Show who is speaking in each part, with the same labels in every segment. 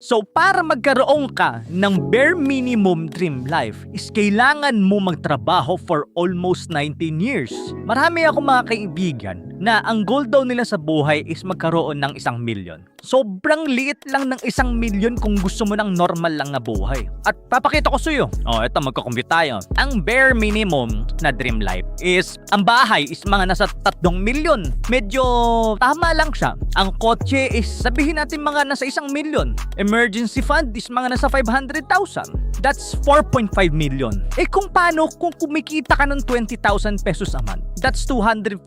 Speaker 1: So para magkaroon ka ng bare minimum dream life is kailangan mo magtrabaho for almost 19 years. Marami ako mga kaibigan na ang goal daw nila sa buhay is magkaroon ng isang milyon. Sobrang liit lang ng isang milyon kung gusto mo ng normal lang na buhay. At papakita ko sa iyo. Oh, eto magko-compute tayo. Ang bare minimum na dream life is ang bahay is mga nasa 3 milyon. Medyo tama lang siya. Ang kotse is sabihin natin mga nasa isang milyon. Emergency fund is mga nasa 500,000. That's 4.5 million. Eh kung paano kung kumikita ka ng 20,000 pesos a month? That's 240,000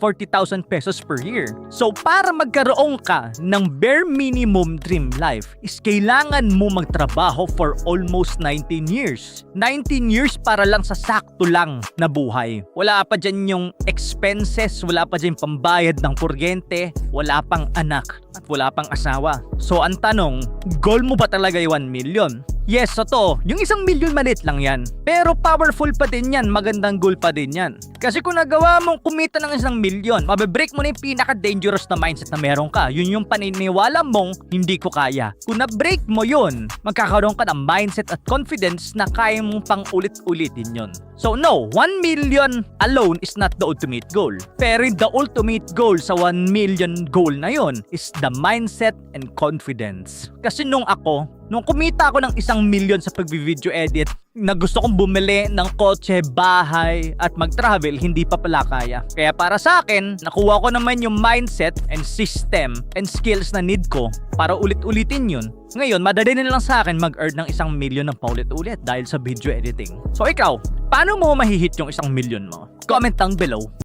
Speaker 1: pesos per year. So para magkaroon ka ng bare minimum dream life is kailangan mo magtrabaho for almost 19 years. 19 years para lang sa sakto lang na buhay. Wala pa dyan yung expenses, wala pa dyan pambayad ng kuryente, wala pang anak at wala pang asawa. So ang tanong, goal mo ba talaga yung 1 million? Yes, totoo. Yung isang milyon maliit lang yan. Pero powerful pa din yan. Magandang goal pa din yan. Kasi kung nagawa mong kumita ng isang milyon, mabibreak mo na yung pinaka-dangerous na mindset na meron ka. Yun yung paniniwala mong hindi ko kaya. Kung na-break mo yun, magkakaroon ka ng mindset at confidence na kaya mong pang ulit-ulitin yun. So no, 1 million alone is not the ultimate goal. Pero the ultimate goal sa 1 million goal na yon is the mindset and confidence. Kasi nung ako, nung kumita ako ng isang million sa pag-video edit, na gusto kong bumili ng kotse, bahay, at mag-travel, hindi pa pala kaya. Kaya para sa akin, nakuha ko naman yung mindset and system and skills na need ko para ulit-ulitin yun. Ngayon, madali na lang sa akin mag-earn ng isang million ng paulit-ulit dahil sa video editing. So ikaw, paano mo mahihit yung isang million mo? Comment down below.